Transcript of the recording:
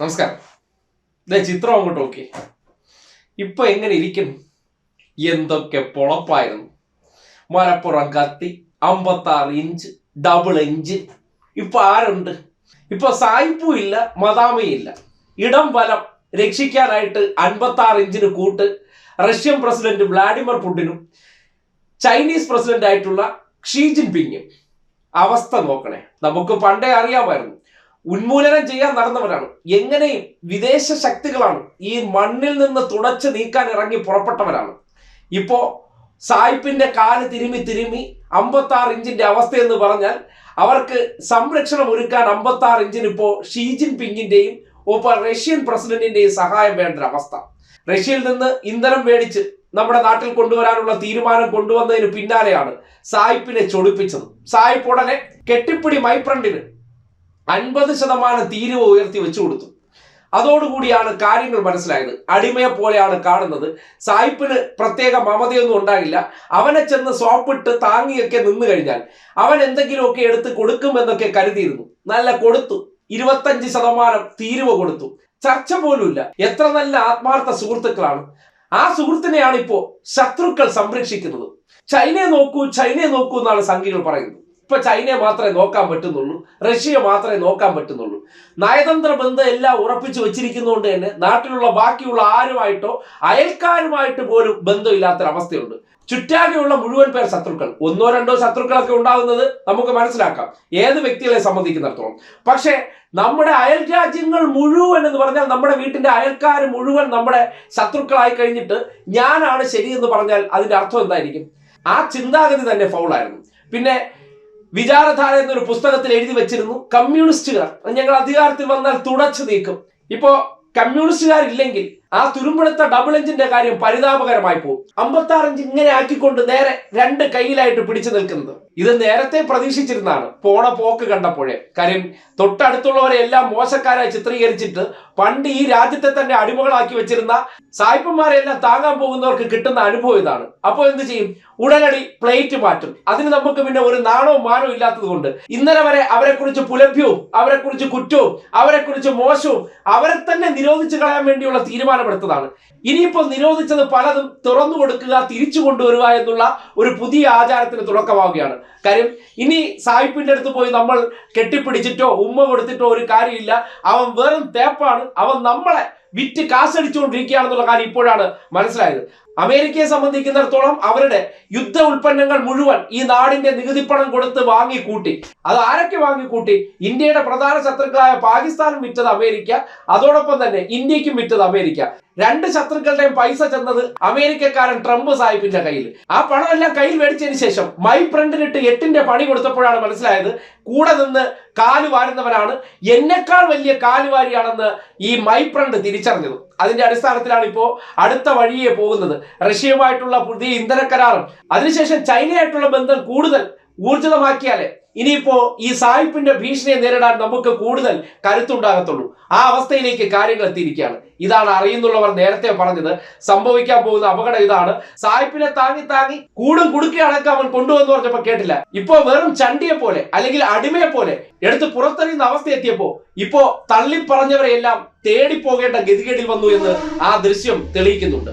നമസ്കാരം. ചിത്രം അങ്ങോട്ട് നോക്കി. ഇപ്പൊ എങ്ങനെ ഇരിക്കുന്നു? എന്തൊക്കെ പൊളപ്പായിരുന്നു. മലപ്പുറം കത്തി അമ്പത്താറ് ഇഞ്ച് ഡബിൾ ഇഞ്ച് ഇപ്പൊ ആരുണ്ട്? ഇപ്പൊ സായിപ്പും ഇല്ല മദാമയും ഇല്ല. ഇടം വലം രക്ഷിക്കാനായിട്ട് അൻപത്താറ് ഇഞ്ചിന് കൂട്ട് റഷ്യൻ പ്രസിഡന്റ് വ്ളാഡിമിർ പുടിനും ചൈനീസ് പ്രസിഡന്റ് ആയിട്ടുള്ള ഷീ ജിൻപിങ്ങും. അവസ്ഥ നോക്കണേ. നമുക്ക് പണ്ടേ അറിയാമായിരുന്നു. ഉന്മൂലനം ചെയ്യാൻ നടന്നവരാണ്. എങ്ങനെയും വിദേശ ശക്തികളാണ് ഈ മണ്ണിൽ നിന്ന് തുടച്ചു നീക്കാൻ ഇറങ്ങി പുറപ്പെട്ടവരാണ്. ഇപ്പോ സായിപ്പിന്റെ കാൽ തിരുമി തിരുമി അമ്പത്തി ആറ് ഇഞ്ചിന്റെ അവസ്ഥ എന്ന് പറഞ്ഞാൽ അവർക്ക് സംരക്ഷണം ഒരുക്കാൻ അമ്പത്തി ആറ് ഇഞ്ചിന് ഇപ്പോ ഷീ ജിൻ പിങ്ങിന്റെയും ഒപ്പം റഷ്യൻ പ്രസിഡന്റിന്റെയും സഹായം വേണ്ട ഒരു അവസ്ഥ. റഷ്യയിൽ നിന്ന് ഇന്ധനം മേടിച്ച് നമ്മുടെ നാട്ടിൽ കൊണ്ടുവരാനുള്ള തീരുമാനം കൊണ്ടുവന്നതിന് പിന്നാലെയാണ് സായിപ്പിനെ ചൊടിപ്പിച്ചത്. സായിപ്പ് ഉടനെ കെട്ടിപ്പിടി മൈപ്രണ്ടിന് അൻപത് ശതമാനം തീരുവ ഉയർത്തി വെച്ചു കൊടുത്തു. അതോടുകൂടിയാണ് കാര്യങ്ങൾ മനസ്സിലായത്. അടിമയെ പോലെയാണ് കാണുന്നത്. സായിപ്പിന് പ്രത്യേക മമതയൊന്നും ഉണ്ടാകില്ല അവനെ ചെന്ന് സോപ്പിട്ട് താങ്ങിയൊക്കെ നിന്നു കഴിഞ്ഞാൽ അവൻ എന്തെങ്കിലുമൊക്കെ എടുത്ത് കൊടുക്കുമെന്നൊക്കെ കരുതിയിരുന്നു. നല്ല കൊടുത്തു. ഇരുപത്തഞ്ച് ശതമാനം തീരുവ കൊടുത്തു. ചർച്ച പോലുമില്ല. എത്ര നല്ല ആത്മാർത്ഥ സുഹൃത്തുക്കളാണ്. ആ സുഹൃത്തിനെയാണ് ഇപ്പോ ശത്രുക്കൾ സംരക്ഷിക്കുന്നത്. ചൈനയെ നോക്കൂ ചൈനയെ നോക്കൂ എന്നാണ് സംഘികൾ പറയുന്നത്. ഇപ്പൊ ചൈനയെ മാത്രമേ നോക്കാൻ പറ്റുന്നുള്ളൂ റഷ്യയെ മാത്രമേ നോക്കാൻ പറ്റുന്നുള്ളൂ. നയതന്ത്ര ബന്ധം എല്ലാം ഉറപ്പിച്ചു വെച്ചിരിക്കുന്നതുകൊണ്ട് തന്നെ നാട്ടിലുള്ള ബാക്കിയുള്ള ആരുമായിട്ടോ അയൽക്കാരുമായിട്ട് പോലും ബന്ധമില്ലാത്തൊരവസ്ഥയുണ്ട്. ചുറ്റാകെയുള്ള മുഴുവൻ പേർ ശത്രുക്കൾ. ഒന്നോ രണ്ടോ ശത്രുക്കളൊക്കെ ഉണ്ടാകുന്നത് നമുക്ക് മനസ്സിലാക്കാം. ഏത് വ്യക്തികളെ സംബന്ധിക്കുന്നിടത്തോളം. പക്ഷേ നമ്മുടെ അയൽ രാജ്യങ്ങൾ മുഴുവൻ എന്ന് പറഞ്ഞാൽ നമ്മുടെ വീട്ടിന്റെ അയൽക്കാർ മുഴുവൻ നമ്മുടെ ശത്രുക്കളായി കഴിഞ്ഞിട്ട് ഞാനാണ് ശരിയെന്ന് പറഞ്ഞാൽ അതിന്റെ അർത്ഥം എന്തായിരിക്കും? ആ ചിന്താഗതി തന്നെ ഫൗളായിരുന്നു പിന്നെ വിചാരധാര എന്നൊരു പുസ്തകത്തിൽ എഴുതി വെച്ചിരുന്നു. കമ്മ്യൂണിസ്റ്റുകാർ. ഞങ്ങൾ അധികാരത്തിൽ വന്നാൽ തുടച്ചു നീക്കും. ഇപ്പോ കമ്മ്യൂണിസ്റ്റുകാരില്ലെങ്കിൽ ആ തുരുമ്പെടുത്ത ഡബിൾ എഞ്ചിന്റെ കാര്യം പരിതാപകരമായി പോകും. അമ്പത്തി ആറ് ഇഞ്ച് ഇങ്ങനെ ആക്കിക്കൊണ്ട് നേരെ രണ്ട് കയ്യിലായിട്ട് പിടിച്ചു നിൽക്കുന്നത്. ഇത് നേരത്തെ പ്രതീക്ഷിച്ചിരുന്നതാണ്. പോണ പോക്ക് കണ്ടപ്പോഴേ. കാര്യം തൊട്ടടുത്തുള്ളവരെ എല്ലാം മോശക്കാരായി ചിത്രീകരിച്ചിട്ട് പണ്ട് ഈ രാജ്യത്തെ തന്നെ അടിമകളാക്കി വെച്ചിരുന്ന സായിപ്പന്മാരെല്ലാം താങ്ങാൻ പോകുന്നവർക്ക് കിട്ടുന്ന അനുഭവം ഇതാണ്. അപ്പോൾ എന്ത് ചെയ്യും? ഉടനടി പ്ലേറ്റ് മാറ്റും. അതിന് നമുക്ക് പിന്നെ ഒരു നാണവും മാനവും ഇല്ലാത്തത് കൊണ്ട്. ഇന്നലെ വരെ അവരെ കുറിച്ച് പുലഭ്യവും അവരെ കുറിച്ച് കുറ്റവും അവരെ കുറിച്ച് മോശവും അവരെ തന്നെ നിരോധിച്ചു കളയാൻ വേണ്ടിയുള്ള തീരുമാനമെടുത്തതാണ്. ഇനിയിപ്പോൾ നിരോധിച്ചത് പലതും തുറന്നു കൊടുക്കുക തിരിച്ചു കൊണ്ടുവരിക എന്നുള്ള ഒരു പുതിയ ആചാരത്തിന് തുടക്കമാവുകയാണ്. കാര്യം ഇനി സായിപ്പിന്റെ അടുത്ത് പോയി നമ്മൾ കെട്ടിപ്പിടിച്ചിട്ടോ ഉമ്മ കൊടുത്തിട്ടോ ഒരു കാര്യമില്ല. അവൻ വെറും തേപ്പാണ്. അവൻ നമ്മളെ വിറ്റ് കാശടിച്ചുകൊണ്ടിരിക്കുകയാണെന്നുള്ള കാര്യം ഇപ്പോഴാണ് മനസ്സിലായത്. അമേരിക്കയെ സംബന്ധിക്കുന്നിടത്തോളം അവരുടെ യുദ്ധ ഉൽപ്പന്നങ്ങൾ മുഴുവൻ ഈ നാടിന്റെ നികുതിപ്പണം കൊടുത്ത് വാങ്ങിക്കൂട്ടി. അത് ആരൊക്കെ വാങ്ങിക്കൂട്ടി? ഇന്ത്യയുടെ പ്രധാന ശത്രുക്കളായ പാകിസ്ഥാനും വിറ്റത് അമേരിക്ക. അതോടൊപ്പം തന്നെ ഇന്ത്യക്കും വിറ്റത് അമേരിക് രണ്ട് ശത്രുക്കളുടെയും പൈസ ചെന്നത് അമേരിക്കക്കാരൻ ട്രംപ് സാഹിബിന്റെ കയ്യിൽ. ആ പണമെല്ലാം കയ്യിൽ മേടിച്ചതിന് ശേഷം മൈ ഫ്രണ്ടിനിട്ട് എട്ടിന്റെ പണി കൊടുത്തപ്പോഴാണ് മനസ്സിലായത് കൂടെ നിന്ന് കാൽ വാരുന്നവനാണ് എന്നെക്കാൾ വലിയ കാലുവാരിയാണെന്ന് ഈ മൈ ഫ്രണ്ട് തിരിച്ചറിഞ്ഞത്. അതിന്റെ അടിസ്ഥാനത്തിലാണ് ഇപ്പോ അടുത്ത വഴിയെ പോകുന്നത്. റഷ്യയുമായിട്ടുള്ള പുതിയ ഇന്ധന കരാറും. അതിനുശേഷം ചൈനയായിട്ടുള്ള ബന്ധം കൂടുതൽ ഊർജിതമാക്കിയാലേ ഇനിയിപ്പോ ഈ സായിപ്പിന്റെ ഭീഷണിയെ നേരിടാൻ നമുക്ക് കൂടുതൽ കരുത്തുണ്ടാകത്തുള്ളൂ. ആ അവസ്ഥയിലേക്ക് കാര്യങ്ങൾ എത്തിയിരിക്കുകയാണ്. ഇതാണ് അറിയുന്നുള്ളവർ നേരത്തെ പറഞ്ഞത്. സംഭവിക്കാൻ പോകുന്ന അപകടം ഇതാണ്. സായിപ്പിനെ താങ്ങി താങ്ങി കൂടും കുടുക്കി അടക്കം അവൻ കൊണ്ടുവന്ന് പറഞ്ഞപ്പോ കേട്ടില്ല. ഇപ്പോ വെറും ചണ്ടിയെ പോലെ അല്ലെങ്കിൽ അടിമയെ പോലെ എടുത്ത് പുറത്തെറിയുന്ന അവസ്ഥ എത്തിയപ്പോ ഇപ്പോ തള്ളി പറഞ്ഞവരെ തേടി പോകേണ്ട ഗതികേടിൽ വന്നു എന്ന് ആ ദൃശ്യം തെളിയിക്കുന്നുണ്ട്.